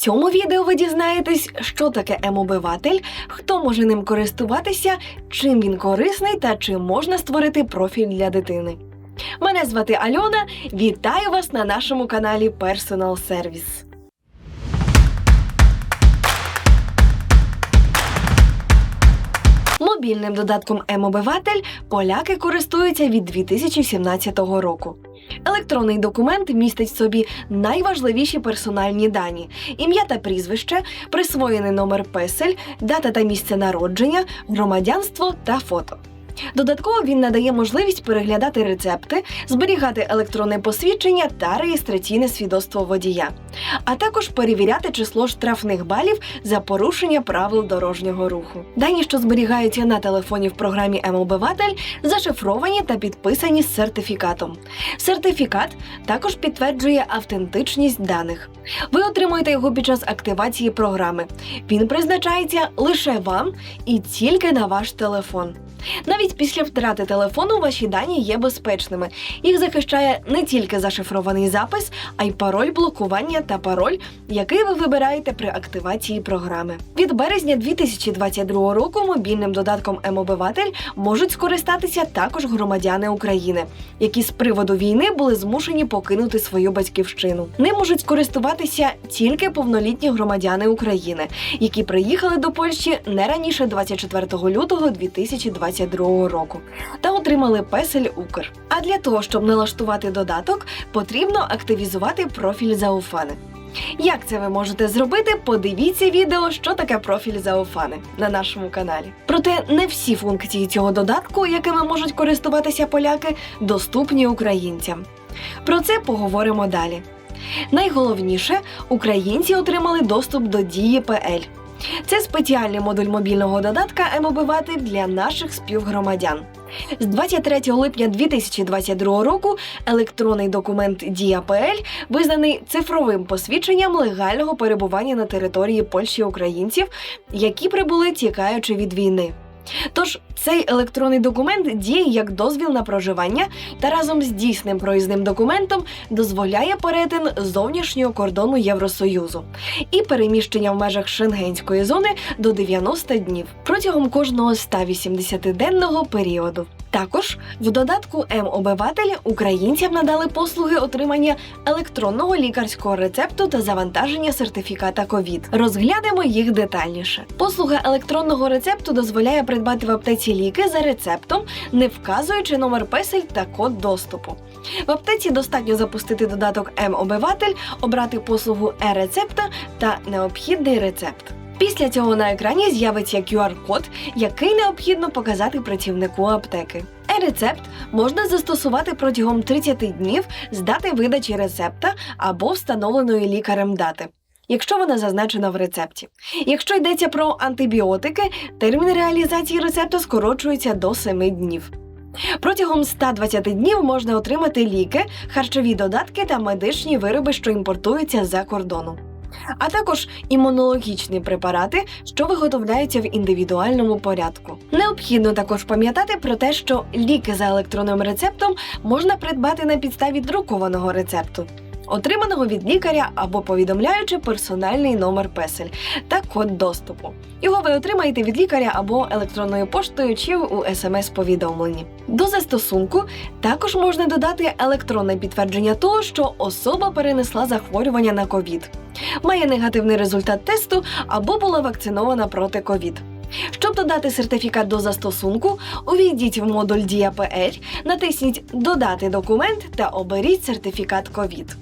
цьому відео ви дізнаєтесь, що таке М-обиватель, хто може ним користуватися, чим він корисний та чи можна створити профіль для дитини. Мене звати Альона. Вітаю вас на нашому каналі Personal Service. Мобільним додатком М-обиватель поляки користуються від 2017 року. Електронний документ містить в собі найважливіші персональні дані: ім'я та прізвище, присвоєний номер песель, дата та місце народження, громадянство та фото. Додатково він надає можливість переглядати рецепти, зберігати електронне посвідчення та реєстраційне свідоцтво водія, а також перевіряти число штрафних балів за порушення правил дорожнього руху. Дані, що зберігаються на телефоні в програмі М-обиватель, зашифровані та підписані з сертифікатом. Сертифікат також підтверджує автентичність даних. Ви отримуєте його під час активації програми. Він призначається лише вам і тільки на ваш телефон. Навіть після втрати телефону ваші дані є безпечними. Їх захищає не тільки зашифрований запис, а й пароль блокування та пароль, який ви вибираєте при активації програми. Від березня 2022 року мобільним додатком М-обиватель можуть скористатися також громадяни України, які з приводу війни були змушені покинути свою батьківщину. Ним можуть скористуватися тільки повнолітні громадяни України, які приїхали до Польщі не раніше 24 лютого 2022 року та отримали песель Укр. А для того, щоб налаштувати додаток, потрібно активізувати профіль Зауфани. Як це ви можете зробити? Подивіться відео, що таке профіль Зауфани на нашому каналі. Проте не всі функції цього додатку, якими можуть користуватися поляки, доступні українцям. Про це поговоримо далі. Найголовніше, українці отримали доступ до дії ПЛ. Це спеціальний модуль мобільного додатка М-обиватель для наших співгромадян. З 23 липня 2022 року електронний документ Дія.ПЛ визнаний цифровим посвідченням легального перебування на території Польщі українців, які прибули тікаючи від війни. Тож цей електронний документ діє як дозвіл на проживання та разом з дійсним проїзним документом дозволяє перетин зовнішнього кордону Євросоюзу і переміщення в межах шенгенської зони до 90 днів протягом кожного 180-денного періоду. Також в додатку М-обиватель українцям надали послуги отримання електронного лікарського рецепту та завантаження сертифіката ковід. Розглянемо їх детальніше. Послуга електронного рецепту дозволяє придбати в аптеці ліки за рецептом, не вказуючи номер песель та код доступу. В аптеці достатньо запустити додаток М-обиватель, обрати послугу е-рецепта та необхідний рецепт. Після цього на екрані з'явиться QR-код, який необхідно показати працівнику аптеки. Е-рецепт можна застосувати протягом 30 днів з дати видачі рецепта або встановленої лікарем дати. Якщо вона зазначена в рецепті. Якщо йдеться про антибіотики, термін реалізації рецепту скорочується до 7 днів. Протягом 120 днів можна отримати ліки, харчові додатки та медичні вироби, що імпортуються за кордону. А також імунологічні препарати, що виготовляються в індивідуальному порядку. Необхідно також пам'ятати про те, що ліки за електронним рецептом можна придбати на підставі друкованого рецепту, отриманого від лікаря або повідомляючи персональний номер песель та код доступу. Його ви отримаєте від лікаря або електронною поштою чи у смс-повідомленні. До застосунку також можна додати електронне підтвердження того, що особа перенесла захворювання на ковід, має негативний результат тесту або була вакцинована проти ковід. Щоб додати сертифікат до застосунку, увійдіть в модуль Дія натисніть Додати документ та оберіть сертифікат ковід.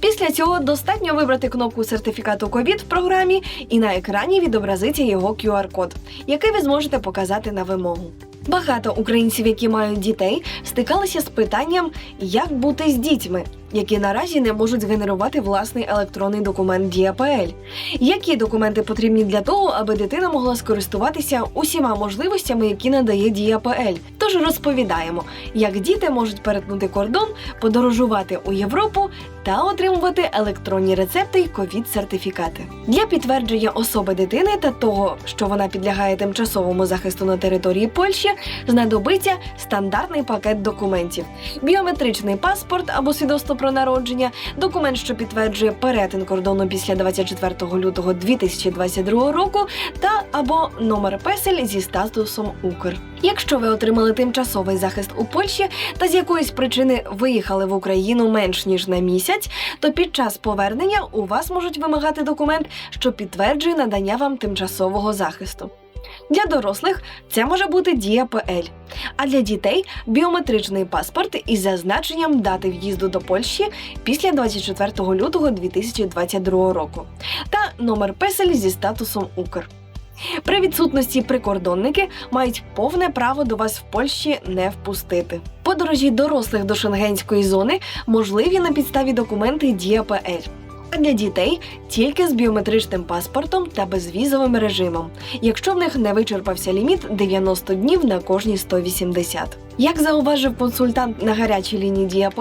Після цього достатньо вибрати кнопку сертифікату ковід в програмі, і на екрані відобразиться його QR-код, який ви зможете показати на вимогу. Багато українців, які мають дітей, стикалися з питанням, як бути з дітьми, які наразі не можуть згенерувати власний електронний документ ДІАПЛ. Які документи потрібні для того, аби дитина могла скористуватися усіма можливостями, які надає ДІАПЛ? Тож розповідаємо, як діти можуть перетнути кордон, подорожувати у Європу та отримувати електронні рецепти й ковід-сертифікати. Для підтвердження особи дитини та того, що вона підлягає тимчасовому захисту на території Польщі, знадобиться стандартний пакет документів: біометричний паспорт або свідоцтво про народження, документ, що підтверджує перетин кордону після 24 лютого 2022 року, та або номер песель зі статусом Укр. Якщо ви отримали тимчасовий захист у Польщі та з якоїсь причини виїхали в Україну менш ніж на місяць, то під час повернення у вас можуть вимагати документ, що підтверджує надання вам тимчасового захисту. Для дорослих це може бути дія ПЛ, а для дітей біометричний паспорт із зазначенням дати в'їзду до Польщі після 24 лютого 2022 року та номер песель зі статусом Укр. При відсутності прикордонники мають повне право до вас в Польщі не впустити. Подорожі дорослих до шенгенської зони можливі на підставі документи Дія ПЛ. А для дітей тільки з біометричним паспортом та безвізовим режимом, якщо в них не вичерпався ліміт 90 днів на кожні 180. Як зауважив консультант на гарячій лінії Діапл,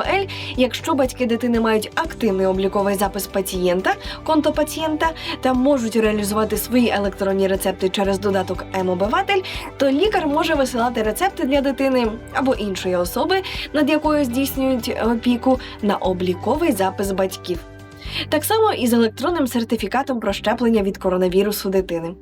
якщо батьки дитини мають активний обліковий запис пацієнта, конто пацієнта та можуть реалізувати свої електронні рецепти через додаток М-обиватель, то лікар може висилати рецепти для дитини або іншої особи, над якою здійснюють опіку, на обліковий запис батьків. Так само і з електронним сертифікатом про щеплення від коронавірусу дитини.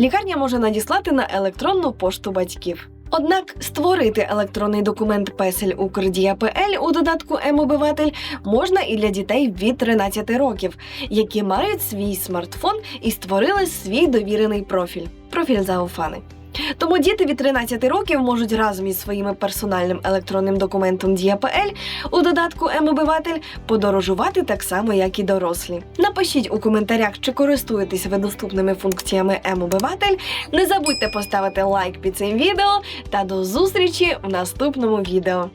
Лікарня може надіслати на електронну пошту батьків. Однак створити електронний документ Песель Укрдія ПЛ у додатку М-обиватель можна і для дітей від 13 років, які мають свій смартфон і створили свій довірений профіль профіль Зауфани. Тому діти від 13 років можуть разом із своїм персональним електронним документом Дія.ПЛ у додатку М-обиватель подорожувати так само, як і дорослі. Напишіть у коментарях, чи користуєтесь ви доступними функціями М-обиватель. Не забудьте поставити лайк під цим відео та до зустрічі в наступному відео.